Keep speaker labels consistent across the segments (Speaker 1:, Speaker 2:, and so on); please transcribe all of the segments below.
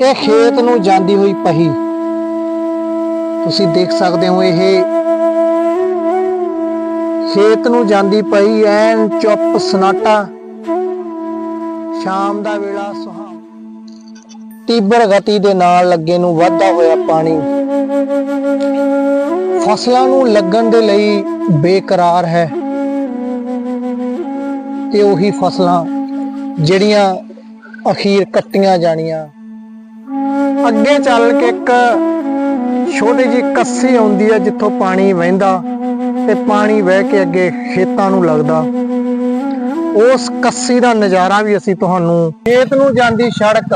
Speaker 1: ਇਹ ਖੇਤ ਨੂੰ ਜਾਂਦੀ ਹੋਈ ਪਹੀ। ਤੁਸੀਂ ਦੇਖ ਸਕਦੇ ਹੋ ਇਹ ਖੇਤ ਨੂੰ ਜਾਂਦੀ ਪਈ ਐਨ ਚੁੱਪ ਸਨਾਟਾ। ਸ਼ਾਮ ਦਾ ਵੇਲਾ ਸੁਹਾਵਣਾ ਤੀਬਰ ਗਤੀ ਦੇ ਨਾਲ ਲੱਗੇ ਨੂੰ ਵਾਧਾ ਹੋਇਆ ਪਾਣੀ। ਫਸਲਾਂ ਨੂੰ ਲੱਗਣ ਦੇ ਲਈ ਬੇਕਰਾਰ ਹੈ। ਤੇ ਉਹੀ ਫਸਲਾਂ ਜਿਹੜੀਆਂ ਅਖੀਰ ਕੱਟੀਆਂ ਜਾਣੀਆਂ। ਅੱਗੇ ਚੱਲ ਕੇ ਇੱਕ ਛੋਟੀ ਜੀ ਕੱਸੀ ਆਉਂਦੀ ਹੈ ਜਿੱਥੋਂ ਪਾਣੀ ਵਹਿੰਦਾ ਤੇ ਪਾਣੀ ਵਹਿ ਕੇ ਅੱਗੇ ਖੇਤਾਂ ਨੂੰ ਲੱਗਦਾ। ਉਸ ਕੱਸੀ ਦਾ ਨਜ਼ਾਰਾ ਵੀ ਅਸੀਂ ਤੁਹਾਨੂੰ ਖੇਤ ਨੂੰ ਜਾਂਦੀ ਸੜਕ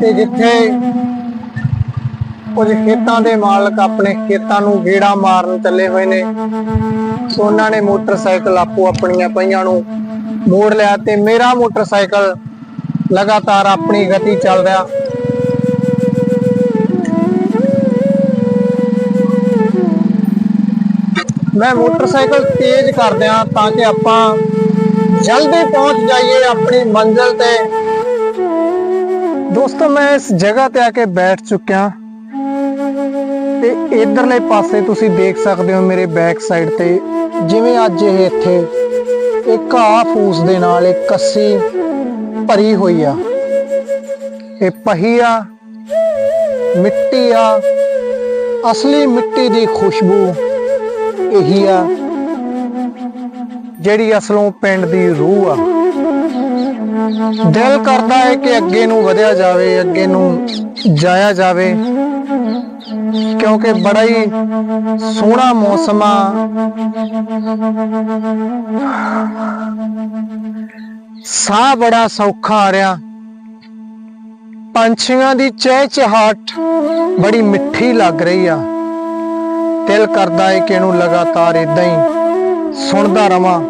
Speaker 1: ਤੇ ਜਿੱਥੇ ਕੁਝ ਖੇਤਾਂ ਦੇ ਮਾਲਕ ਆਪਣੇ ਖੇਤਾਂ ਨੂੰ ਗੇੜਾ ਮਾਰਨ ਚੱਲੇ ਹੋਏ ਨੇ। ਉਹਨਾਂ ਨੇ ਮੋਟਰਸਾਈਕਲ ਆਪੋ ਆਪਣੀਆਂ ਪਈਆਂ ਨੂੰ ਮੋੜ ਲਿਆ ਤੇ ਮੇਰਾ ਮੋਟਰਸਾਈਕਲ ਲਗਾਤਾਰ ਆਪਣੀ ਗਤੀ ਚੱਲ ਰਿਹਾ ਮੈਂ ਮੋਟਰਸਾਈਕਲ ਤੇਜ਼ ਕਰਦਿਆਂ ਤਾਂ ਕਿ ਆਪਾਂ ਜਲਦੀ ਪਹੁੰਚ ਜਾਈਏ ਆਪਣੀ ਮੰਜ਼ਿਲ ਤੇ। ਦੋਸਤੋ, ਮੈਂ ਇਸ ਜਗ੍ਹਾ ਤੇ ਆ ਕੇ ਬੈਠ ਚੁੱਕਿਆ। ਤੇ ਇਧਰਲੇ ਪਾਸੇ ਤੁਸੀਂ ਦੇਖ ਸਕਦੇ ਹੋ ਮੇਰੇ ਬੈਕ ਸਾਈਡ ਤੇ, ਜਿਵੇਂ ਅੱਜ ਇਹ ਇੱਥੇ ਇੱਕ ਘਾਹ ਫੂਸ ਦੇ ਨਾਲ ਇੱਕ ਕੱਸੀ ਭਰੀ ਹੋਈ ਆ। ਇਹ ਪਹੀ ਆ, ਮਿੱਟੀ ਆ, ਅਸਲੀ ਮਿੱਟੀ ਦੀ ਖੁਸ਼ਬੂ। ਇਹੀ ਆ ਜਿਹੜੀ ਅਸਲੋਂ ਪਿੰਡ ਦੀ ਰੂਹ ਆ। ਦਿਲ ਕਰਦਾ ਹੈ ਕਿ ਅੱਗੇ ਨੂੰ ਵਧਿਆ ਜਾਵੇ, ਅੱਗੇ ਨੂੰ ਜਾਇਆ ਜਾਵੇ। ਕਿਉਂਕਿ ਬੜਾ ਹੀ ਸੋਹਣਾ ਮੌਸਮ ਆ। ਸਾਹ ਬੜਾ ਸੌਖਾ ਆ ਰਿਹਾ। ਪੰਛੀਆਂ ਦੀ ਚਹਿਚਹਾਟ ਬੜੀ ਮਿੱਠੀ ਲੱਗ ਰਹੀ ਆ। ਦਿਲ ਕਰਦਾ ਹੈ ਕਿ ਇਹਨੂੰ ਲਗਾਤਾਰ ਇਦਾਂ ਹੀ ਸੁਣਦਾ ਰਵਾਂ।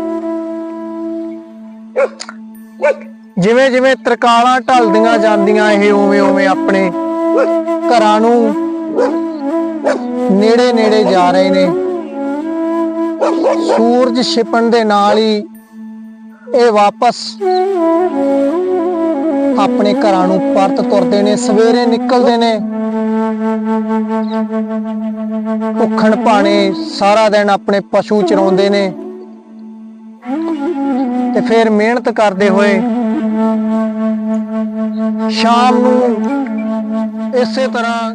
Speaker 1: ਜਿਵੇਂ ਜਿਵੇਂ ਤਰਕਾਲਾਂ ਢਲਦੀਆਂ ਜਾਂਦੀਆਂ, ਇਹ ਉਵੇਂ ਉਵੇਂ ਆਪਣੇ ਘਰਾਂ ਨੂੰ ਨੇੜੇ ਨੇੜੇ ਜਾ ਰਹੇ ਨੇ। ਸੂਰਜ ਛਿਪਣ ਦੇ ਨਾਲ ਹੀ ਇਹ ਵਾਪਸ ਆਪਣੇ ਘਰਾਂ ਨੂੰ ਪਰਤ ਤੁਰਦੇ ਨੇ, ਸਵੇਰੇ ਨਿਕਲਦੇ ਨੇ। ਭੁੱਖਣ ਭਾਣੇ ਸਾਰਾ ਦਿਨ ਆਪਣੇ ਪਸ਼ੂ ਚਰਾਉਂਦੇ ਨੇ ਤੇ ਫਿਰ ਮਿਹਨਤ ਕਰਦੇ ਹੋਏ ਸ਼ਾਮ ਨੂੰ ਇਸੇ ਤਰ੍ਹਾਂ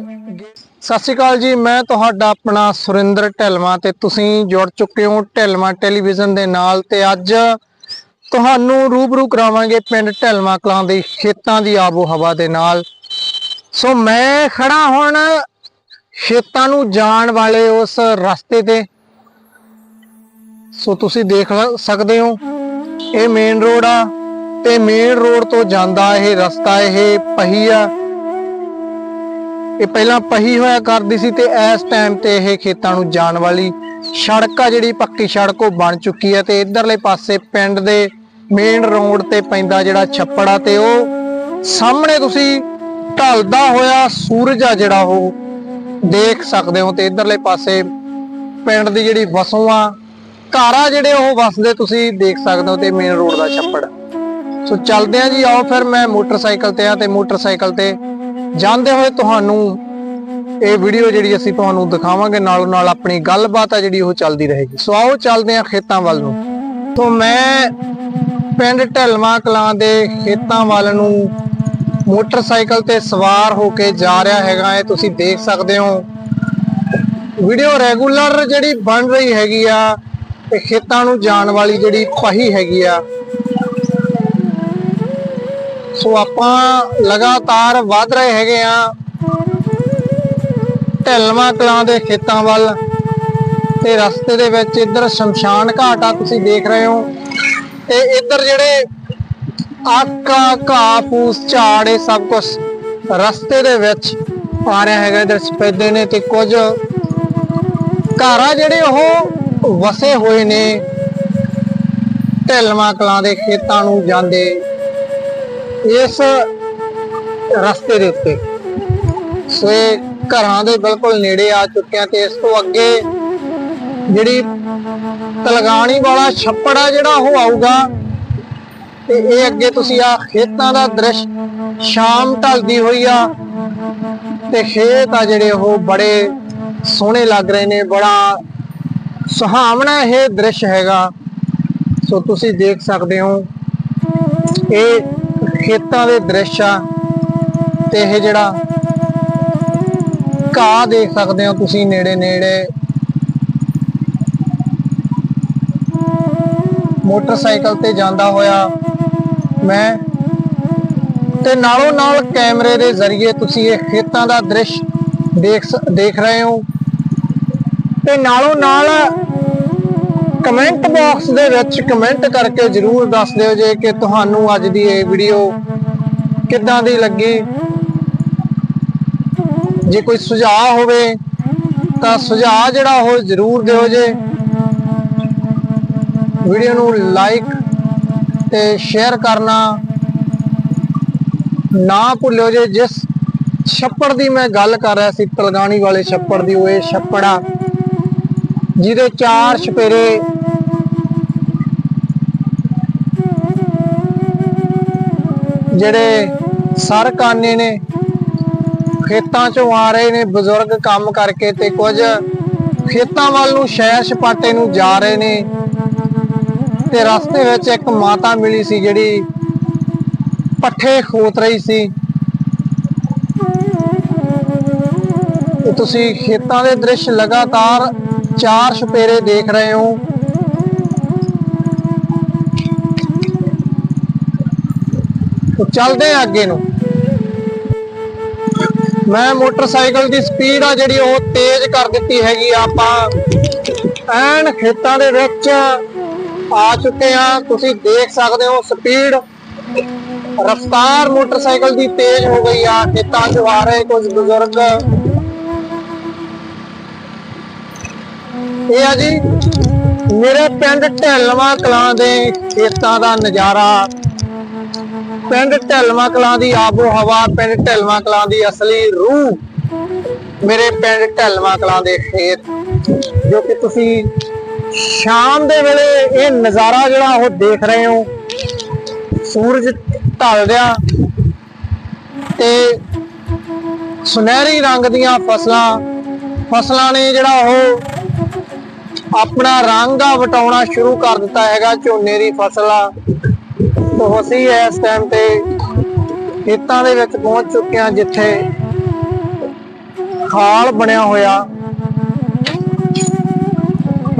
Speaker 1: ਸਤਿ ਸ਼੍ਰੀ ਅਕਾਲ ਜੀ, ਮੈਂ ਤੁਹਾਡਾ ਆਪਣਾ ਸੁਰਿੰਦਰ ਢਿਲਮਾ ਤੇ ਤੁਸੀਂ ਜੁੜ ਚੁੱਕੇ ਹੋ ਢਿਲਮਾ ਟੈਲੀਵਿਜ਼ਨ ਦੇ ਨਾਲ ਤੇ ਅੱਜ ਤੁਹਾਨੂੰ ਰੂਬਰੂ ਕਰਾਵਾਂਗੇ ਪਿੰਡ ਢਿਲਮਾ ਕਲਾਂ ਦੇ ਖੇਤਾਂ ਦੀ ਆਬੋ ਹਵਾ ਦੇ ਨਾਲ। ਸੋ ਮੈਂ ਖੜਾ ਹੁਣ ਖੇਤਾਂ ਨੂੰ ਜਾਣ ਵਾਲੇ ਉਸ ਰਸਤੇ ਤੇ। ਸੋ ਤੁਸੀਂ ਦੇਖ ਸਕਦੇ ਹੋ, ਇਹ ਮੇਨ ਰੋਡ ਆ ਤੇ ਮੇਨ ਰੋਡ ਤੋਂ ਜਾਂਦਾ ਇਹ ਰਸਤਾ, ਇਹ ਪਹੀ ਆ। ਇਹ ਪਹਿਲਾਂ ਪਹੀ ਹੋਇਆ ਕਰਦੀ ਸੀ ਤੇ ਇਸ ਟਾਈਮ ਤੇ ਇਹ ਖੇਤਾਂ ਨੂੰ ਜਾਣ ਵਾਲੀ ਸੜਕ ਆ, ਜਿਹੜੀ ਪੱਕੀ ਸੜਕ ਉਹ ਬਣ ਚੁੱਕੀ ਹੈ ਤੇ ਇਧਰਲੇ ਪਾਸੇ ਪਿੰਡ ਦੇ ਮੇਨ ਰੋਡ ਤੇ ਪੈਂਦਾ ਜਿਹੜਾ ਛੱਪੜ ਆ ਤੇ ਉਹ ਸਾਹਮਣੇ ਤੁਸੀਂ ਢਲਦਾ ਹੋਇਆ ਸੂਰਜ ਆ ਜਿਹੜਾ ਉਹ ਦੇਖ ਸਕਦੇ ਹੋ ਤੇ ਇਧਰਲੇ ਪਾਸੇ ਪਿੰਡ ਦੀ ਜਿਹੜੀ ਵਸੋਂ ਆ, ਘਰ ਜਿਹੜੇ ਉਹ ਵਸਦੇ ਤੁਸੀਂ ਦੇਖ ਸਕਦੇ ਹੋ ਤੇ ਮੇਨ ਰੋਡ ਦਾ ਛੱਪੜ। ਸੋ ਚੱਲਦੇ ਆ ਜੀ, ਆਓ ਫਿਰ ਮੈਂ ਮੋਟਰਸਾਈਕਲ ਤੇ ਆ ਤੇ ਮੋਟਰਸਾਈਕਲ ਤੇ ਜਾਂਦੇ ਹੋਏ ਤੁਹਾਨੂੰ ਇਹ ਵੀਡੀਓ ਜਿਹੜੀ ਅਸੀਂ ਤੁਹਾਨੂੰ ਦਿਖਾਵਾਂਗੇ, ਨਾਲੋਂ ਨਾਲ ਆਪਣੀ ਗੱਲਬਾਤ ਆ ਜਿਹੜੀ ਉਹ ਚੱਲਦੀ ਰਹੇਗੀ। ਸੋ ਆਓ ਚੱਲਦੇ ਆ ਖੇਤਾਂ ਵੱਲ ਨੂੰ। ਤੋਂ ਮੈਂ ਪਿੰਡ ਢਲਵਾ ਕਲਾਂ ਦੇ ਖੇਤਾਂ ਵੱਲ ਨੂੰ ਮੋਟਰਸਾਈਕਲ ਤੇ ਸਵਾਰ ਹੋ ਕੇ ਜਾ ਰਿਹਾ ਹੈਗਾ ਇਹ ਤੁਸੀਂ ਦੇਖ ਸਕਦੇ ਹੋ। ਵੀਡੀਓ ਰੈਗੂਲਰ ਜਿਹੜੀ ਬਣ ਰਹੀ ਹੈਗੀ ਆ ਤੇ ਖੇਤਾਂ ਨੂੰ ਜਾਣ ਵਾਲੀ ਜਿਹੜੀ ਪਹੀ ਹੈਗੀ ਆ। ਸੋ ਆਪਾਂ ਲਗਾਤਾਰ ਵਧ ਰਹੇ ਹੈਗੇ ਆ ਢਲਵਾ ਕਲਾਂ ਦੇ ਖੇਤਾਂ ਵੱਲ ਤੇ ਰਸਤੇ ਦੇ ਵਿੱਚ ਇੱਧਰ ਸ਼ਮਸ਼ਾਨ ਘਾਟ ਆ, ਤੁਸੀਂ ਦੇਖ ਰਹੇ ਹੋ। ਤੇ ਇੱਧਰ ਜਿਹੜੇ ਆਕਾ, ਘਾਹ ਫੂਸ ਝਾੜ, ਇਹ ਸਭ ਕੁਝ ਰਸਤੇ ਦੇ ਵਿੱਚ ਆ ਰਿਹਾ ਹੈਗਾ, ਇੱਧਰ ਸਫੈਦੇ ਨੇ ਤੇ ਕੁਝ ਘਰ ਆ ਜਿਹੜੇ ਉਹ ਵਸੇ ਹੋਏ ਨੇ। ਢਲਵਾ ਕਲਾਂ ਦੇ ਖੇਤਾਂ ਨੂੰ ਜਾਂਦੇ ਇਸ ਰਸਤੇ ਦੇ ਉੱਤੇ। ਸੋ ਇਹ ਘਰਾਂ ਦੇ ਬਿਲਕੁਲ ਨੇੜੇ ਆ ਚੁੱਕੇ ਤੇ ਇਸ ਤੋਂ ਅੱਗੇ ਜਿਹੜੀ ਤਲਗਾਣੀ ਵਾਲਾ ਛੱਪੜ ਆ ਜਿਹੜਾ ਉਹ ਆਊਗਾ ਤੇ ਇਹ ਅੱਗੇ ਤੁਸੀਂ ਆ ਖੇਤਾਂ ਦਾ ਦ੍ਰਿਸ਼ ਸ਼ਾਮ ਢਲਦੀ ਹੋਈ ਆ ਤੇ ਖੇਤ ਆ ਜਿਹੜੇ ਉਹ ਬੜੇ ਸੋਹਣੇ ਲੱਗ ਰਹੇ ਨੇ, ਬੜਾ ਸੁਹਾਵਣਾ ਇਹ ਦ੍ਰਿਸ਼ ਹੈਗਾ। ਸੋ ਤੁਸੀਂ ਦੇਖ ਸਕਦੇ ਹੋ, ਇਹ ਖੇਤਾਂ ਦੇ ਦ੍ਰਿਸ਼ ਆ ਤੇ ਇਹ ਜਿਹੜਾ ਘਾਹ ਦੇਖ ਸਕਦੇ ਹੋ ਤੁਸੀਂ ਨੇੜੇ ਨੇੜੇ ਮੋਟਰਸਾਈਕਲ ਤੇ ਜਾਂਦਾ ਹੋਇਆ ਮੈਂ ਤੇ ਨਾਲੋਂ ਨਾਲ ਕੈਮਰੇ ਦੇ ਜ਼ਰੀਏ ਤੁਸੀਂ ਇਹ ਖੇਤਾਂ ਦਾ ਦ੍ਰਿਸ਼ ਦੇਖ ਦੇਖ ਰਹੇ ਹੋ। ਤੇ ਨਾਲੋਂ ਨਾਲ ਕਮੈਂਟ ਬਾਕਸ ਦੇ ਵਿੱਚ ਕਮੈਂਟ ਕਰਕੇ ਜਰੂਰ ਦੱਸ ਦਿਓ ਜੇ ਕਿ ਤੁਹਾਨੂੰ ਅੱਜ ਦੀ ਇਹ ਵੀਡੀਓ ਕਿੱਦਾਂ ਦੀ ਲੱਗੀ। ਜੇ ਕੋਈ ਸੁਝਾਅ ਹੋਵੇ ਤਾਂ ਸੁਝਾਅ ਜਿਹੜਾ ਉਹ ਜਰੂਰ ਦਿਓ ਜੇ। ਵੀਡੀਓ ਨੂੰ ਲਾਈਕ ਤੇ ਸ਼ੇਅਰ ਕਰਨਾ ਨਾ ਭੁੱਲਿਓ ਜੇ। ਜਿਸ ਛੱਪੜ ਦੀ ਮੈਂ ਗੱਲ ਕਰ ਰਿਹਾ ਸੀ, ਤਲਗਾਣੀ ਵਾਲੇ ਛੱਪੜ ਦੀ, ਉਹ ਇਹ ਛੱਪੜ ਆ, ਜਿਹਦੇ ਚਾਰ ਛਪੇਰੇ ਜਿਹੜੇ ਸਰਕਾਨੇ ਨੇ, ਖੇਤਾਂ ਚੋਂ ਆ ਰਹੇ ਨੇ, ਬਜ਼ੁਰਗ ਕੰਮ ਕਰਕੇ ਤੇ ਕੁਝ ਖੇਤਾਂ ਵੱਲ ਨੂੰ ਸ਼ਹਿਰ ਛਪਾਟੇ ਨੂੰ ਜਾ ਰਹੇ ਨੇ। ਤੇ ਰਸਤੇ ਵਿੱਚ ਇੱਕ ਮਾਤਾ ਮਿਲੀ ਸੀ ਜਿਹੜੀ ਪੱਠੇ ਖੋਤ ਰਹੀ ਸੀ। ਤੁਸੀਂ ਖੇਤਾਂ ਦੇ ਦ੍ਰਿਸ਼ ਲਗਾਤਾਰ ਚਾਰ ਛਪੇਰੇ ਦੇਖ ਰਹੇ ਹੋ। ਚੱਲਦੇ ਆ ਅੱਗੇ ਨੂੰ। ਮੈਂ ਮੋਟਰਸਾਈਕਲ ਦੀ ਸਪੀਡ ਆ ਜਿਹੜੀ ਉਹ ਤੇਜ਼ ਕਰ ਦਿੱਤੀ ਹੈਗੀ ਆਪਾਂ ਐਨ ਖੇਤਾਂ ਦੇ ਵਿੱਚ ਆ ਚੁੱਕੇ ਆ। ਤੁਸੀਂ ਦੇਖ ਸਕਦੇ ਹੋ ਸਪੀਡ। ਰਫਤਾਰ ਮੋਟਰਸਾਈਕਲ ਦੀ ਤੇਜ਼ ਹੋ ਗਈ ਆ। ਖੇਤਾਂ 'ਚ ਆ ਰਹੇ ਕੁਝ ਬਜ਼ੁਰਗ। ਇਹ ਆ ਜੀ, ਮੇਰੇ ਪਿੰਡ ਢੈਲਵਾ ਕਲਾਂ ਦੇ ਖੇਤਾਂ ਦਾ ਨਜ਼ਾਰਾ। ਪਿੰਡ ਢਲਵਾ ਕਲਾਂ ਦੀ ਆਬੋ ਹਵਾ ਪਿੰਡ ਢਲਵਾ ਕਲਾਂ ਦੀ ਅਸਲੀ ਰੂਹ। ਮੇਰੇ ਪਿੰਡ ਢਲਵਾ ਕਲਾਂ ਦੇ ਖੇਤ, ਜੋ ਕਿ ਤੁਸੀਂ ਸ਼ਾਮ ਦੇ ਵੇਲੇ ਇਹ ਨਜ਼ਾਰਾ ਜਿਹੜਾ ਉਹ ਦੇਖ ਰਹੇ ਹੋ। ਸੂਰਜ ਢਲ ਰਿਹਾ ਤੇ ਸੁਨਹਿਰੀ ਰੰਗ ਦੀਆਂ ਫਸਲਾਂ ਫਸਲਾਂ ਨੇ ਜਿਹੜਾ ਉਹ ਆਪਣਾ ਰੰਗ ਆ ਵਟਾਉਣਾ ਸ਼ੁਰੂ ਕਰ ਦਿੱਤਾ ਹੈਗਾ, ਝੋਨੇ ਦੀ ਫਸਲ ਆ। ਤੋਂ ਅਸੀਂ ਇਸ ਟਾਈਮ ਤੇ ਖੇਤਾਂ ਦੇ ਵਿੱਚ ਪਹੁੰਚ ਚੁੱਕੇ ਹਾਂ, ਜਿੱਥੇ ਖਾਲ ਬਣਿਆ ਹੋਇਆ।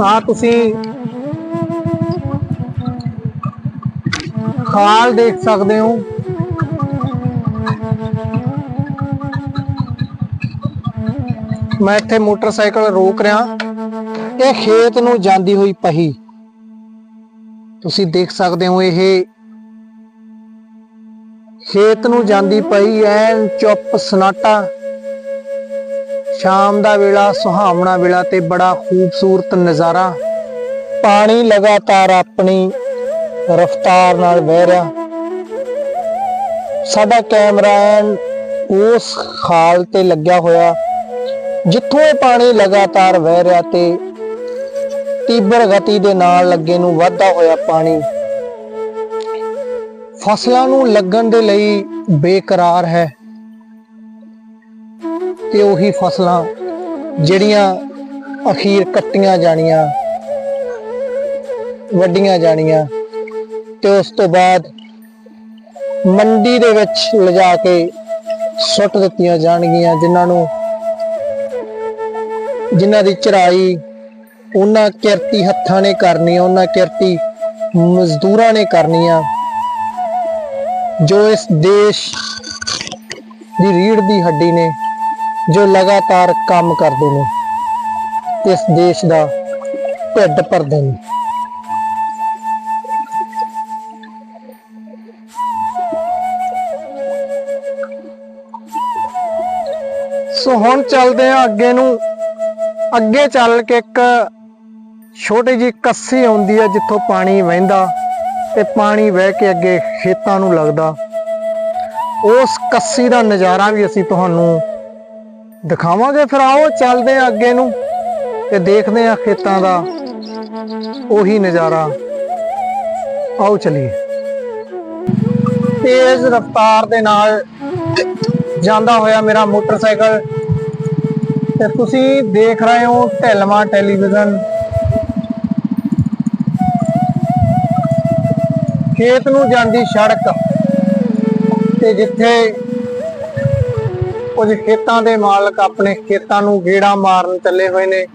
Speaker 1: ਆ ਤੁਸੀਂ। ਖਾਲ ਦੇਖ ਸਕਦੇ ਹੋ। ਮੈਂ ਇੱਥੇ ਮੋਟਰਸਾਈਕਲ ਰੋਕ ਰਿਹਾ। ਇਹ ਖੇਤ ਨੂੰ ਜਾਂਦੀ ਹੋਈ ਪਹੀ। ਤੁਸੀਂ ਦੇਖ ਸਕਦੇ ਹੋ ਇਹ। ਖੇਤ ਨੂੰ ਜਾਂਦੀ ਪਈ ਐਨ ਚੁੱਪ ਸਨਾਟਾ। ਸ਼ਾਮ ਦਾ ਵੇਲਾ, ਸੁਹਾਵਣਾ ਵੇਲਾ ਤੇ ਬੜਾ ਖੂਬਸੂਰਤ ਨਜ਼ਾਰਾ। ਪਾਣੀ ਲਗਾਤਾਰ ਆਪਣੀ ਰਫ਼ਤਾਰ ਨਾਲ ਵਹਿ ਰਿਹਾ। ਸਾਡਾ ਕੈਮਰਾ ਉਸ ਖਾਲ ਤੇ ਲੱਗਿਆ ਹੋਇਆ, ਜਿੱਥੋਂ ਇਹ ਪਾਣੀ ਲਗਾਤਾਰ ਵਹਿ ਰਿਹਾ ਤੇ ਤੀਬਰ ਗਤੀ ਦੇ ਨਾਲ ਲੱਗੇ ਨੂੰ ਵੱਧਦਾ ਹੋਇਆ ਪਾਣੀ। ਫਸਲਾਂ ਨੂੰ ਲੱਗਣ ਦੇ ਲਈ ਬੇਕਰਾਰ ਹੈ। ਤੇ ਉਹੀ ਫਸਲਾਂ ਜਿਹੜੀਆਂ ਅਖੀਰ ਕੱਟੀਆਂ ਜਾਣੀਆਂ ਵੱਡੀਆਂ ਜਾਣੀਆਂ ਤੇ ਉਸ ਤੋਂ ਬਾਅਦ ਮੰਡੀ ਦੇ ਵਿੱਚ ਲਿਜਾ ਕੇ ਸੁੱਟ ਦਿੱਤੀਆਂ ਜਾਣਗੀਆਂ, ਜਿਨ੍ਹਾਂ ਨੂੰ, ਜਿਨ੍ਹਾਂ ਦੀ ਚੜਾਈ ਉਹਨਾਂ ਕਿਰਤੀ ਹੱਥਾਂ ਨੇ ਕਰਨੀ ਉਹਨਾਂ ਕਿਰਤੀ ਮਜ਼ਦੂਰਾਂ ਨੇ ਕਰਨੀ ਆ, ਜੋ ਇਸ ਦੇਸ਼ ਦੀ ਰੀੜ ਦੀ ਹੱਡੀ ਨੇ ਜੋ ਲਗਾਤਾਰ ਕੰਮ ਕਰਦੇ ਨੇ, ਇਸ ਦੇਸ਼ ਦਾ ਢਿੱਡ ਭਰਦੇ ਨੇ। ਸੋ ਹੁਣ ਚੱਲਦੇ ਆ ਅੱਗੇ ਨੂੰ। ਅੱਗੇ ਚੱਲ ਕੇ ਇੱਕ ਛੋਟੀ ਜੀ ਕੱਸੀ ਆਉਂਦੀ ਹੈ, ਜਿੱਥੋਂ ਪਾਣੀ ਵਹਿੰਦਾ ਤੇ ਪਾਣੀ ਵਹਿ ਕੇ ਅੱਗੇ ਖੇਤਾਂ ਨੂੰ ਲੱਗਦਾ। ਉਸ ਕੱਸੀ ਦਾ ਨਜ਼ਾਰਾ ਵੀ ਅਸੀਂ ਤੁਹਾਨੂੰ ਦਿਖਾਵਾਂਗੇ ਫਿਰ, ਆਓ ਚੱਲਦੇ ਆ ਅੱਗੇ ਨੂੰ ਤੇ ਦੇਖਦੇ ਆ ਖੇਤਾਂ ਦਾ ਉਹੀ ਨਜ਼ਾਰਾ। ਆਓ ਚਲੀਏ। ਤੇਜ਼ ਰਫ਼ਤਾਰ ਦੇ ਨਾਲ ਜਾਂਦਾ ਹੋਇਆ ਮੇਰਾ ਮੋਟਰਸਾਈਕਲ ਤੇ ਤੁਸੀਂ ਦੇਖ ਰਹੇ ਹੋ ਢਿਲਮਾ ਟੈਲੀਵਿਜ਼ਨ। ਖੇਤ ਨੂੰ ਜਾਂਦੀ ਸੜਕ ਤੇ ਜਿੱਥੇ ਕੁਝ ਖੇਤਾਂ ਦੇ ਮਾਲਕ ਆਪਣੇ ਖੇਤਾਂ ਨੂੰ ਗੇੜਾ ਮਾਰਨ ਚੱਲੇ ਹੋਏ ਨੇ।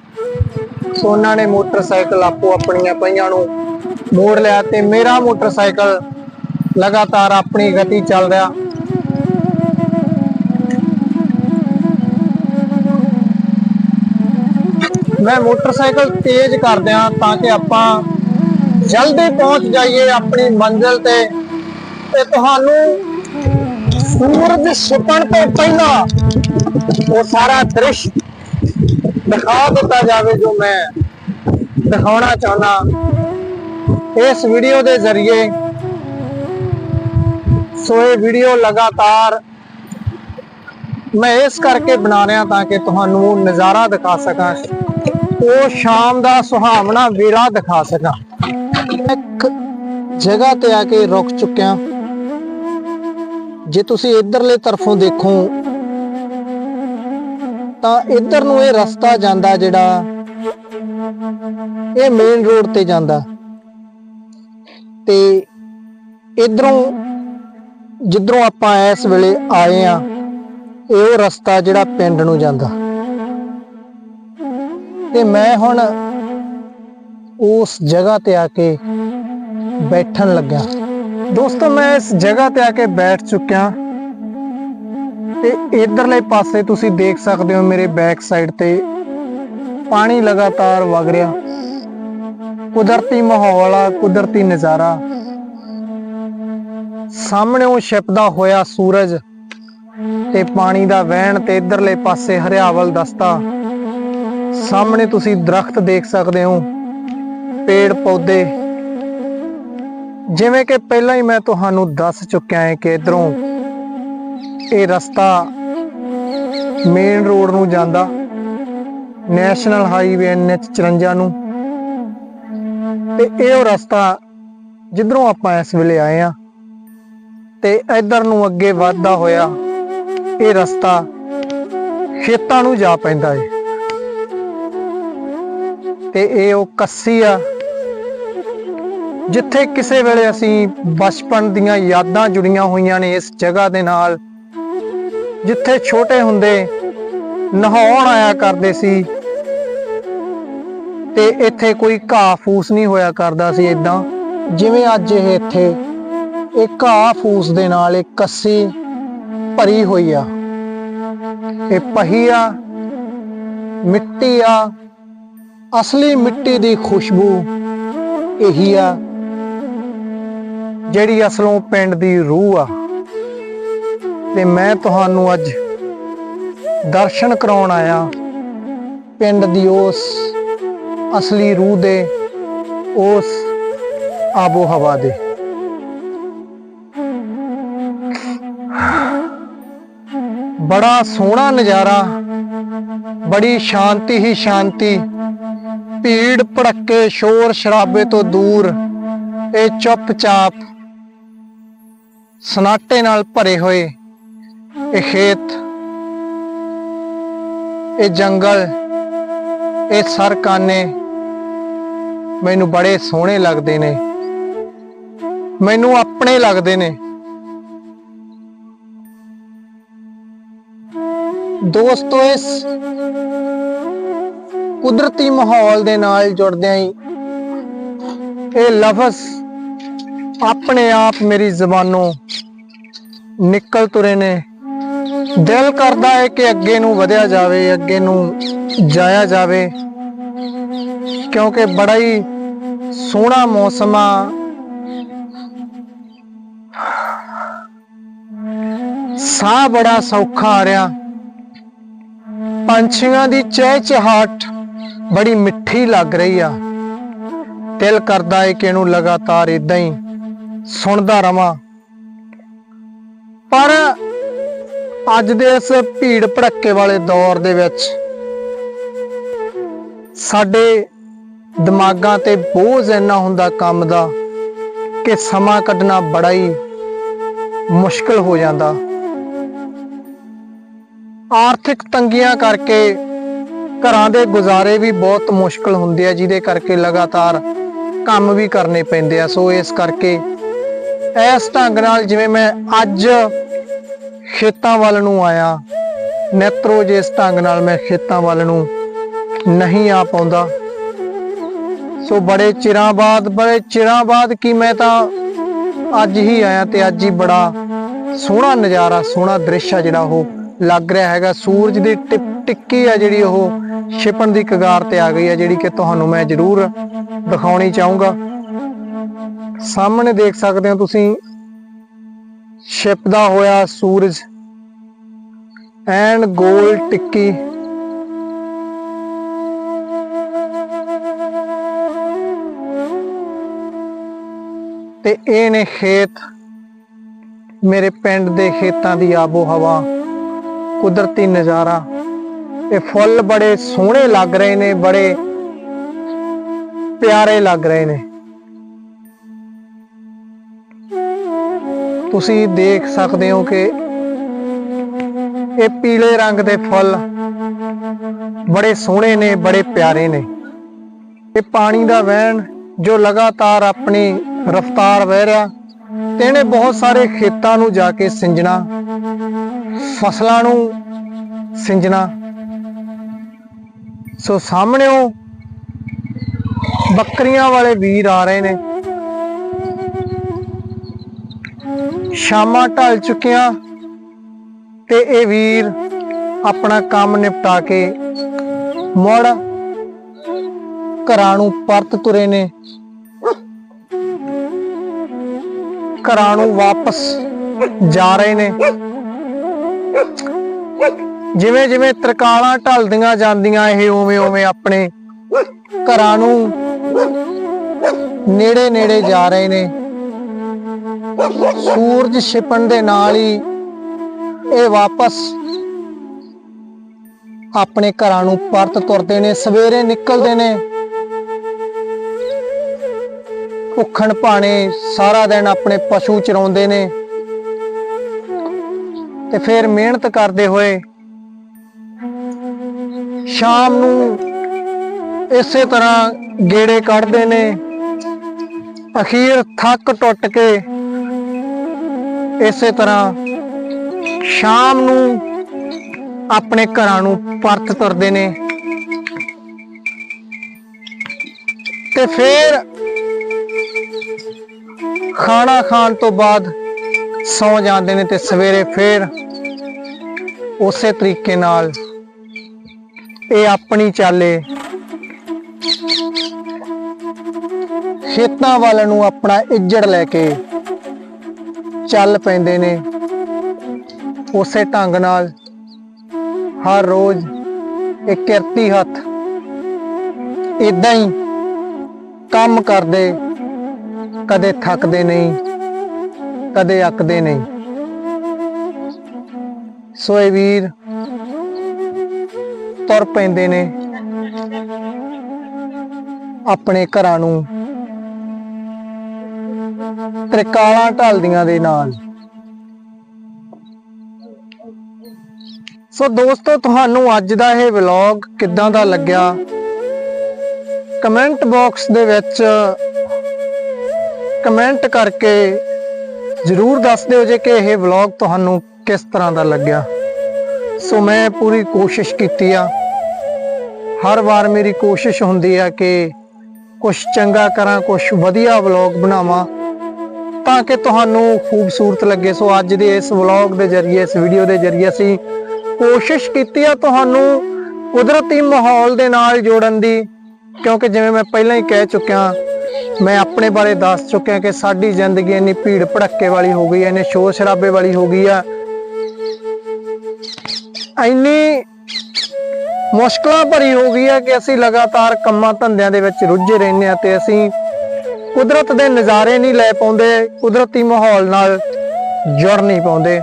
Speaker 1: ਸੋ ਉਹਨਾਂ ਨੇ ਮੋਟਰਸਾਈਕਲ ਆਪੋ ਆਪਣੀਆਂ ਪਹੀਆਂ ਨੂੰ ਮੋੜ ਲਿਆ ਤੇ ਮੇਰਾ ਮੋਟਰਸਾਈਕਲ ਲਗਾਤਾਰ ਆਪਣੀ ਗਤੀ ਚੱਲ ਰਿਹਾ। ਮੈਂ ਮੋਟਰਸਾਈਕਲ ਤੇਜ਼ ਕਰ ਦਿਆਂ ਤਾਂ ਕਿ ਆਪਾਂ ਜਲਦੀ ਪਹੁੰਚ ਜਾਈਏ ਆਪਣੀ ਮੰਜ਼ਿਲ ਤੇ ਤੇ ਤੁਹਾਨੂੰ ਸੂਰਜ ਛਿਪਣ ਤੋਂ ਪਹਿਲਾਂ ਉਹ ਸਾਰਾ ਦ੍ਰਿਸ਼ ਦਿਖਾ ਦਿੱਤਾ ਜਾਵੇ ਜੋ ਮੈਂ ਦਿਖਾਉਣਾ ਚਾਹੁੰਦਾ। ਇਸ ਵੀਡੀਓ ਦੇ ਜ਼ਰੀਏ ਸੋ ਇਹ ਵੀਡੀਓ ਲਗਾਤਾਰ ਮੈਂ ਇਸ ਕਰਕੇ ਬਣਾ ਰਿਹਾ ਤਾਂ ਕਿ ਤੁਹਾਨੂੰ ਨਜ਼ਾਰਾ ਦਿਖਾ ਸਕਾਂ। ਉਹ ਸ਼ਾਮ ਦਾ ਸੁਹਾਵਣਾ ਵੇਲਾ ਦਿਖਾ ਸਕਾਂ। ਇੱਕ ਜਗ੍ਹਾ ਤੇ ਆ ਕੇ ਰੁਕ ਚੁੱਕਿਆ। ਜੇ ਤੁਸੀਂ ਇਧਰਲੇ ਤਰਫੋਂ ਦੇਖੋ, ਤਾਂ ਇਧਰ ਨੂੰ ਇਹ ਰਸਤਾ ਜਾਂਦਾ ਜਿਹੜਾ, ਇਹ ਮੇਨ ਰੋਡ ਤੇ ਜਾਂਦਾ। ਤੇ ਇਧਰੋਂ ਜਿੱਧਰੋਂ ਆਪਾਂ ਇਸ ਵੇਲੇ ਆਏ ਆ, ਇਹ ਉਹ ਰਸਤਾ ਜਿਹੜਾ ਪਿੰਡ ਨੂੰ ਜਾਂਦਾ। ਤੇ ਮੈਂ ਹੁਣ ਉਸ ਜਗ੍ਹਾ ਤੇ ਆ ਕੇ ਬੈਠਣ ਲੱਗਾ ਦੋਸਤੋ, ਮੈਂ ਇਸ ਜਗ੍ਹਾ ਤੇ ਆ ਕੇ ਬੈਠ ਚੁੱਕਿਆ। ਤੇ ਇਧਰਲੇ ਪਾਸੇ ਤੁਸੀਂ ਦੇਖ ਸਕਦੇ ਹੋ ਮੇਰੇ ਬੈਕ ਸਾਈਡ ਤੇ ਪਾਣੀ ਲਗਾਤਾਰ ਵਗ ਰਿਹਾ। ਕੁਦਰਤੀ ਮਾਹੌਲ ਆ, ਕੁਦਰਤੀ ਨਜ਼ਾਰਾ। ਸਾਹਮਣੇ ਉਹ ਛਿਪਦਾ ਹੋਇਆ ਸੂਰਜ ਤੇ ਪਾਣੀ ਦਾ ਵਹਿਣ ਤੇ ਇਧਰਲੇ ਪਾਸੇ ਹਰਿਆਵਲ ਦਸਤਾ। ਸਾਹਮਣੇ ਤੁਸੀਂ ਦਰਖਤ ਦੇਖ ਸਕਦੇ ਹੋ ਪੇੜ ਪੌਦੇ ਜਿਵੇਂ ਕਿ ਪਹਿਲਾਂ ਹੀ ਮੈਂ ਤੁਹਾਨੂੰ ਦੱਸ ਚੁੱਕਿਆ ਹਾਂ ਕਿ ਇਧਰੋਂ ਇਹ ਰਸਤਾ ਮੇਨ ਰੋਡ ਨੂੰ ਜਾਂਦਾ ਨੈਸ਼ਨਲ ਹਾਈਵੇ ਐਨਐਚ 54 ਨੂੰ। ਤੇ ਇਹ ਉਹ ਰਸਤਾ ਜਿੱਧਰੋਂ ਆਪਾਂ ਇਸ ਵੇਲੇ ਆਏ ਆ ਤੇ ਇਧਰ ਨੂੰ ਅੱਗੇ ਵਧਦਾ ਹੋਇਆ ਇਹ ਰਸਤਾ ਖੇਤਾਂ ਨੂੰ ਜਾ ਪੈਂਦਾ ਏ ਤੇ ਇਹ ਉਹ ਕੱਸੀ ਆ ਜਿੱਥੇ ਕਿਸੇ ਵੇਲੇ ਅਸੀਂ ਬਚਪਨ ਦੀਆਂ ਯਾਦਾਂ ਜੁੜੀਆਂ ਹੋਈਆਂ ਨੇ ਇਸ ਜਗ੍ਹਾ ਦੇ ਨਾਲ, ਜਿੱਥੇ ਛੋਟੇ ਹੁੰਦੇ ਨਹਾਉਣ ਆਇਆ ਕਰਦੇ ਸੀ ਤੇ ਇੱਥੇ ਕੋਈ ਘਾਹ ਫੂਸ ਨਹੀਂ ਹੋਇਆ ਕਰਦਾ ਸੀ ਇਦਾਂ ਜਿਵੇਂ ਅੱਜ ਇਹ ਇੱਥੇ, ਇਹ ਘਾਹ ਫੂਸ ਦੇ ਨਾਲ ਇਹ ਕੱਸੀ ਭਰੀ ਹੋਈ ਆ। ਇਹ ਪਹੀਆ ਮਿੱਟੀ ਆ, ਅਸਲੀ ਮਿੱਟੀ ਦੀ ਖੁਸ਼ਬੂ ਇਹੀ ਆ। ਜਿਹੜੀ ਅਸਲੋਂ ਪਿੰਡ ਦੀ ਰੂਹ ਆ। ਤੇ ਮੈਂ ਤੁਹਾਨੂੰ ਅੱਜ ਦਰਸ਼ਨ ਕਰਾਉਣ ਆਇਆ। ਪਿੰਡ ਦੀ ਉਸ ਅਸਲੀ ਰੂਹ ਦੇ, ਉਸ ਆਬੋ ਹਵਾ ਦੇ। ਬੜਾ ਸੋਹਣਾ ਨਜ਼ਾਰਾ, ਬੜੀ ਸ਼ਾਂਤੀ ਹੀ ਸ਼ਾਂਤੀ। ਭੀੜ ਭੜੱਕੇ ਸ਼ੋਰ ਸ਼ਰਾਬੇ ਤੋਂ ਦੂਰ, ਇਹ ਚੁੱਪਚਾਪ ਸਨਾਟੇ ਨਾਲ ਭਰੇ ਹੋਏ ਇਹ ਖੇਤ ਇਹ ਜੰਗਲ ਇਹ ਸਰਕਾਨੇ ਮੈਨੂੰ ਬੜੇ ਸੋਹਣੇ ਲੱਗਦੇ ਨੇ। ਮੈਨੂੰ ਆਪਣੇ ਲੱਗਦੇ ਨੇ। ਦੋਸਤੋ ਇਸ ਕੁਦਰਤੀ ਮਾਹੌਲ ਦੇ ਨਾਲ ਜੁੜਦਿਆਂ ਹੀ ਇਹ ਲਫ਼ਜ਼ ਆਪਣੇ ਆਪ ਮੇਰੀ ਜ਼ਬਾਨੋਂ ਨਿਕਲ ਤੁਰੇ ਨੇ। ਦਿਲ ਕਰਦਾ ਹੈ ਕਿ ਅੱਗੇ ਨੂੰ ਵਧਿਆ ਜਾਵੇ, ਅੱਗੇ ਨੂੰ ਜਾਇਆ ਜਾਵੇ। ਕਿਉਂਕਿ ਬੜਾ ਹੀ ਸੋਹਣਾ ਮੌਸਮ ਆ। ਸਾਹ ਬੜਾ ਸੌਖਾ ਆ ਰਿਹਾ। ਪੰਛੀਆਂ ਦੀ ਚਹਿਚਹਾਟ ਬੜੀ ਮਿੱਠੀ ਲੱਗ ਰਹੀ ਆ। ਦਿਲ ਕਰਦਾ ਏ ਕਿ ਇਹਨੂੰ ਲਗਾਤਾਰ ਇਦਾਂ ਹੀ ਸੁਣਦਾ ਰਵਾਂ। ਪਰ ਅੱਜ ਦੇ ਇਸ ਭੀੜ ਭੜੱਕੇ ਵਾਲੇ ਦੌਰ ਦੇ ਵਿੱਚ ਸਾਡੇ ਦਿਮਾਗਾਂ ਤੇ ਬੋਝ ਇੰਨਾ ਹੁੰਦਾ ਕੰਮ ਦਾ ਕਿ ਸਮਾਂ ਕੱਢਣਾ ਬੜਾ ਹੀ ਮੁਸ਼ਕਲ ਹੋ ਜਾਂਦਾ। ਆਰਥਿਕ ਤੰਗੀਆਂ ਕਰਕੇ ਘਰਾਂ ਦੇ ਗੁਜ਼ਾਰੇ ਵੀ ਬਹੁਤ ਮੁਸ਼ਕਲ ਹੁੰਦੇ ਆ, ਜਿਹਦੇ ਕਰਕੇ ਲਗਾਤਾਰ ਕੰਮ ਵੀ ਕਰਨੇ ਪੈਂਦੇ ਆ। ਸੋ ਇਸ ਕਰਕੇ ਇਸ ਢੰਗ ਨਾਲ ਜਿਵੇਂ ਮੈਂ ਅੱਜ ਖੇਤਾਂ ਵੱਲ ਨੂੰ ਆਇਆ, ਨੇਤਰੋ ਰੋਜ਼ ਇਸ ਢੰਗ ਨਾਲ ਮੈਂ ਖੇਤਾਂ ਵੱਲ ਨੂੰ ਨਹੀਂ ਆ ਪਾਉਂਦਾ। ਸੋ ਬੜੇ ਚਿਰਾਂ ਬਾਅਦ, ਬੜੇ ਚਿਰਾਂ ਬਾਅਦ ਕੀ ਮੈਂ ਤਾਂ ਅੱਜ ਹੀ ਆਇਆ ਤੇ ਅੱਜ ਹੀ ਬੜਾ ਸੋਹਣਾ ਨਜ਼ਾਰਾ, ਸੋਹਣਾ ਦ੍ਰਿਸ਼ ਆ ਜਿਹੜਾ ਉਹ ਲੱਗ ਰਿਹਾ ਹੈਗਾ। ਸੂਰਜ ਦੀ ਟਿਪ ਟਿੱਕੀ ਆ ਜਿਹੜੀ ਉਹ ਛਿਪਣ ਦੀ ਕਗਾਰ ਤੇ ਆ ਗਈ ਆ, ਜਿਹੜੀ ਕਿ ਤੁਹਾਨੂੰ ਮੈਂ ਜ਼ਰੂਰ ਦਿਖਾਉਣੀ ਚਾਹੂੰਗਾ। ਸਾਹਮਣੇ ਦੇਖ ਸਕਦੇ ਹੋ ਤੁਸੀਂ ਛਿਪਦਾ ਹੋਇਆ ਸੂਰਜ ਐਂਡ ਗੋਲ ਟਿੱਕੀ। ਤੇ ਇਹ ਨੇ ਖੇਤ, ਮੇਰੇ ਪਿੰਡ ਦੇ ਖੇਤਾਂ ਦੀ ਆਬੋ ਹਵਾ ਕੁਦਰਤੀ ਨਜ਼ਾਰਾ। ਇਹ ਫੁੱਲ ਬੜੇ ਸੋਹਣੇ ਲੱਗ ਰਹੇ ਨੇ, ਬੜੇ ਪਿਆਰੇ ਲੱਗ ਰਹੇ ਨੇ। ਤੁਸੀਂ ਦੇਖ ਸਕਦੇ ਹੋ ਕਿ ਇਹ ਪੀਲੇ ਰੰਗ ਦੇ ਫੁੱਲ ਬੜੇ ਸੋਹਣੇ ਨੇ, ਬੜੇ ਪਿਆਰੇ ਨੇ। ਇਹ ਪਾਣੀ ਦਾ ਵਹਿਣ ਜੋ ਲਗਾਤਾਰ ਆਪਣੀ ਰਫ਼ਤਾਰ ਵਹਿ ਰਿਹਾ ਤੇ ਇਹਨੇ ਬਹੁਤ ਸਾਰੇ ਖੇਤਾਂ ਨੂੰ ਜਾ ਕੇ ਸਿੰਜਣਾ, ਫਸਲਾਂ ਨੂੰ ਸਿੰਜਣਾ। ਸੋ ਸਾਹਮਣੇੋਂ ਬੱਕਰੀਆਂ ਵਾਲੇ ਵੀਰ ਆ ਰਹੇ ਨੇ। ਸ਼ਾਮਾਂ ਢਲ ਚੁੱਕੀਆਂ ਤੇ ਇਹ ਵੀਰ ਆਪਣਾ ਕੰਮ ਨਿਪਟਾ ਕੇ ਮੁੜ ਘਰਾਂ ਨੂੰ ਪਰਤ ਤੁਰੇ ਨੇ। ਘਰਾਂ ਨੂੰ ਵਾਪਸ ਜਾ ਰਹੇ ਨੇ। ਜਿਵੇਂ ਜਿਵੇਂ ਤਰਕਾਲਾਂ ਢਲਦੀਆਂ ਜਾਂਦੀਆਂ, ਇਹ ਉਵੇਂ ਉਵੇਂ ਆਪਣੇ ਘਰਾਂ ਨੂੰ ਨੇੜੇ ਨੇੜੇ ਜਾ ਰਹੇ ਨੇ। ਸੂਰਜ ਛਿਪਣ ਦੇ ਨਾਲ ਹੀ ਇਹ ਵਾਪਸ ਆਪਣੇ ਘਰਾਂ ਨੂੰ ਪਰਤ ਤੁਰਦੇ ਨੇ, ਸਵੇਰੇ ਨਿਕਲਦੇ ਨੇ। ਭੁੱਖਣ ਭਾਣੇ ਸਾਰਾ ਦਿਨ ਆਪਣੇ ਪਸ਼ੂ ਚਰਾਉਂਦੇ ਨੇ। ਤੇ ਫਿਰ ਮਿਹਨਤ ਕਰਦੇ ਹੋਏ ਸ਼ਾਮ ਨੂੰ ਇਸੇ ਤਰ੍ਹਾਂ ਗੇੜੇ ਕੱਢਦੇ ਨੇ। ਅਖੀਰ ਥੱਕ ਟੁੱਟ ਕੇ ਇਸੇ ਤਰ੍ਹਾਂ ਸ਼ਾਮ ਨੂੰ ਆਪਣੇ ਘਰਾਂ ਨੂੰ ਪਰਤ ਤੁਰਦੇ ਨੇ। ਤੇ ਫਿਰ ਖਾਣਾ ਖਾਣ ਤੋਂ ਬਾਅਦ ਸੌ ਜਾਂਦੇ ਨੇ ਤੇ ਸਵੇਰੇ ਫਿਰ ਉਸੇ ਤਰੀਕੇ ਨਾਲ ਇਹ ਆਪਣੀ ਚਾਲੇ ਖੇਤਾਂ ਵੱਲ ਨੂੰ ਆਪਣਾ ਇੱਜੜ ਲੈ ਕੇ ਚੱਲ ਪੈਂਦੇ ਨੇ ਉਸੇ ਢੰਗ ਨਾਲ। ਹਰ ਰੋਜ਼ ਇਹ ਕਿਰਤੀ ਹੱਥ ਇਦਾਂ ਹੀ ਕੰਮ ਕਰਦੇ, ਕਦੇ ਥੱਕਦੇ ਨਹੀਂ, ਕਦੇ ਅੱਕਦੇ ਨਹੀਂ। ਸੋ ਇਹ ਵੀਰ ਤੁਰ ਪੈਂਦੇ ਨੇ ਆਪਣੇ ਘਰਾਂ ਨੂੰ। ਤ੍ਰਿਕਾਲਾਂ ਢਲਦੀਆਂ ਦੇ ਨਾਲ। ਸੋ ਦੋਸਤੋ, ਤੁਹਾਨੂੰ ਅੱਜ ਦਾ ਇਹ ਵਲੌਗ ਕਿੱਦਾਂ ਦਾ ਲੱਗਿਆ? ਕਮੈਂਟ ਬਾਕਸ ਦੇ ਵਿੱਚ ਕਮੈਂਟ ਕਰਕੇ ਜਰੂਰ ਦੱਸ ਦਿਓ ਜੇ ਕਿ ਇਹ ਵਲੌਗ ਤੁਹਾਨੂੰ ਕਿਸ ਤਰ੍ਹਾਂ ਦਾ ਲੱਗਿਆ। ਸੋ ਮੈਂ ਪੂਰੀ ਕੋਸ਼ਿਸ਼ ਕੀਤੀ ਆ। ਹਰ ਵਾਰ ਮੇਰੀ ਕੋਸ਼ਿਸ਼ ਹੁੰਦੀ ਆ ਕਿ ਕੁਝ ਚੰਗਾ ਕਰਾਂ ਕੁਝ ਵਧੀਆ ਵਲੌਗ ਬਣਾਵਾਂ। ਤਾਂ ਕਿ ਤੁਹਾਨੂੰ ਖੂਬਸੂਰਤ ਲੱਗੇ। ਸੋ ਅੱਜ ਦੇ ਇਸ ਵਲੌਗ ਦੇ ਜ਼ਰੀਏ, ਇਸ ਵੀਡੀਓ ਦੇ ਜ਼ਰੀਏ ਅਸੀਂ ਕੋਸ਼ਿਸ਼ ਕੀਤੀ ਆ ਤੁਹਾਨੂੰ ਕੁਦਰਤੀ ਮਾਹੌਲ ਦੇ ਨਾਲ ਜੋੜਨ ਦੀ। ਕਿਉਂਕਿ ਜਿਵੇਂ ਮੈਂ ਪਹਿਲਾਂ ਹੀ ਕਹਿ ਚੁੱਕਿਆ, ਮੈਂ ਆਪਣੇ ਬਾਰੇ ਦੱਸ ਚੁੱਕਿਆ ਕਿ ਸਾਡੀ ਜ਼ਿੰਦਗੀ ਇੰਨੀ ਭੀੜ ਭੜੱਕੇ ਵਾਲੀ ਹੋ ਗਈ ਹੈ ਇੰਨੇ ਸ਼ੋਰ ਸ਼ਰਾਬੇ ਵਾਲੀ ਹੋ ਗਈ ਆ। ਇੰਨੀ ਮੁਸ਼ਕਲਾਂ ਭਰੀ ਹੋ ਗਈ ਹੈ ਕਿ ਅਸੀਂ ਲਗਾਤਾਰ ਕੰਮਾਂ ਧੰਦਿਆਂ ਦੇ ਵਿੱਚ ਰੁੱਝੇ ਰਹਿੰਦੇ ਆ ਤੇ ਅਸੀਂ ਕੁਦਰਤ ਦੇ ਨਜ਼ਾਰੇ ਨਹੀਂ ਲੈ ਪਾਉਂਦੇ, ਕੁਦਰਤੀ ਮਾਹੌਲ ਨਾਲ ਜੁੜ ਨਹੀਂ ਪਾਉਂਦੇ।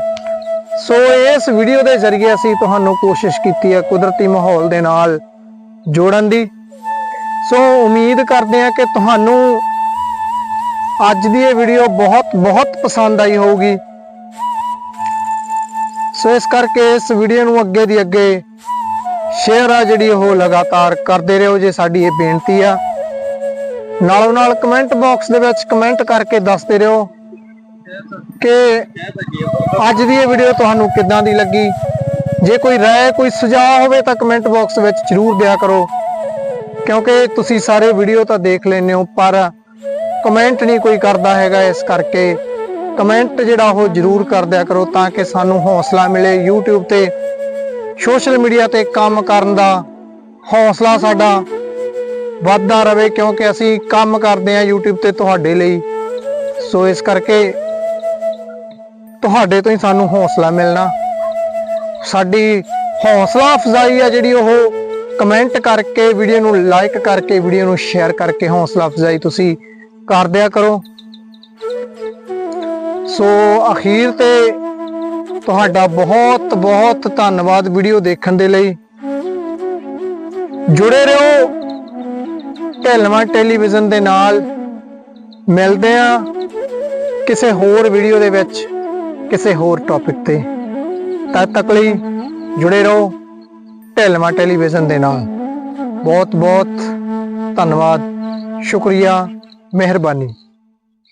Speaker 1: ਸੋ ਇਸ ਵੀਡੀਓ ਦੇ ਜ਼ਰੀਏ ਅਸੀਂ ਤੁਹਾਨੂੰ ਕੋਸ਼ਿਸ਼ ਕੀਤੀ ਹੈ ਕੁਦਰਤੀ ਮਾਹੌਲ ਦੇ ਨਾਲ ਜੋੜਨ ਦੀ। ਸੋ ਉਮੀਦ ਕਰਦੇ ਹਾਂ ਕਿ ਤੁਹਾਨੂੰ ਅੱਜ ਦੀ ਇਹ ਵੀਡੀਓ ਬਹੁਤ ਬਹੁਤ ਪਸੰਦ ਆਈ ਹੋਊਗੀ। ਸੋ ਇਸ ਕਰਕੇ ਇਸ ਵੀਡੀਓ ਨੂੰ ਅੱਗੇ ਦੀ ਅੱਗੇ ਸ਼ੇਅਰ ਆ ਜਿਹੜੀ ਉਹ ਲਗਾਤਾਰ ਕਰਦੇ ਰਹੋ ਜੇ ਸਾਡੀ ਇਹ ਬੇਨਤੀ ਆ। ਨਾਲੋਂ ਨਾਲ ਕਮੈਂਟ ਬਾਕਸ ਦੇ ਵਿੱਚ ਕਮੈਂਟ ਕਰਕੇ ਦੱਸਦੇ ਰਹੋ ਕਿ ਅੱਜ ਦੀ ਇਹ ਵੀਡੀਓ ਤੁਹਾਨੂੰ ਕਿੱਦਾਂ ਦੀ ਲੱਗੀ? ਜੇ ਕੋਈ ਰਾਏ, ਕੋਈ ਸੁਝਾਅ ਹੋਵੇ ਤਾਂ ਕਮੈਂਟ ਬਾਕਸ ਵਿੱਚ ਜ਼ਰੂਰ ਦਿਆ ਕਰੋ। ਕਿਉਂਕਿ ਤੁਸੀਂ ਸਾਰੇ ਵੀਡੀਓ ਤਾਂ ਦੇਖ ਲੈਂਦੇ ਹੋ, ਪਰ ਕਮੈਂਟ ਨਹੀਂ ਕੋਈ ਕਰਦਾ ਹੈਗਾ ਇਸ ਕਰਕੇ। ਕਮੈਂਟ ਜਿਹੜਾ ਉਹ ਜ਼ਰੂਰ ਕਰ ਦਿਆ ਕਰੋ ਤਾਂ ਕਿ ਸਾਨੂੰ ਹੌਸਲਾ ਮਿਲੇ YouTube ਤੇ। ਸੋਸ਼ਲ ਮੀਡੀਆ ਤੇ ਕੰਮ ਕਰਨ ਦਾ ਹੌਸਲਾ ਸਾਡਾ ਵੱਧਦਾ ਰਹੇ ਕਿਉਂਕਿ ਅਸੀਂ ਕੰਮ ਕਰਦੇ ਹਾਂ YouTube ਤੇ ਤੁਹਾਡੇ ਲਈ। ਸੋ ਇਸ ਕਰਕੇ ਤੁਹਾਡੇ ਤੋਂ ਹੀ ਸਾਨੂੰ ਹੌਸਲਾ ਮਿਲਣਾ। ਸਾਡੀ ਹੌਸਲਾ ਅਫਜ਼ਾਈ ਆ ਜਿਹੜੀ ਉਹ ਕਮੈਂਟ ਕਰਕੇ ਵੀਡੀਓ ਨੂੰ ਲਾਈਕ ਕਰਕੇ ਵੀਡੀਓ ਨੂੰ ਸ਼ੇਅਰ ਕਰਕੇ ਹੌਸਲਾ ਅਫਜ਼ਾਈ ਤੁਸੀਂ ਕਰ ਦਿਆ ਕਰੋ। ਸੋ ਅਖੀਰ ਤੇ ਤੁਹਾਡਾ ਬਹੁਤ ਬਹੁਤ ਧੰਨਵਾਦ ਵੀਡੀਓ ਦੇਖਣ ਦੇ ਲਈ। ਜੁੜੇ ਰਹੋ। ਢਲਵਾ ਟੈਲੀਵਿਜ਼ਨ ਦੇ ਨਾਲ ਮਿਲਦੇ ਆ ਕਿਸੇ ਹੋਰ ਵੀਡੀਓ ਦੇ ਵਿੱਚ, ਕਿਸੇ ਹੋਰ ਟੌਪਿਕ ਤੇ। ਤਦ ਤੱਕ ਲਈ ਜੁੜੇ ਰਹੋ ਢਲਵਾ ਟੈਲੀਵਿਜ਼ਨ ਦੇ ਨਾਲ। ਬਹੁਤ ਬਹੁਤ ਧੰਨਵਾਦ, ਸ਼ੁਕਰੀਆ, ਮਿਹਰਬਾਨੀ।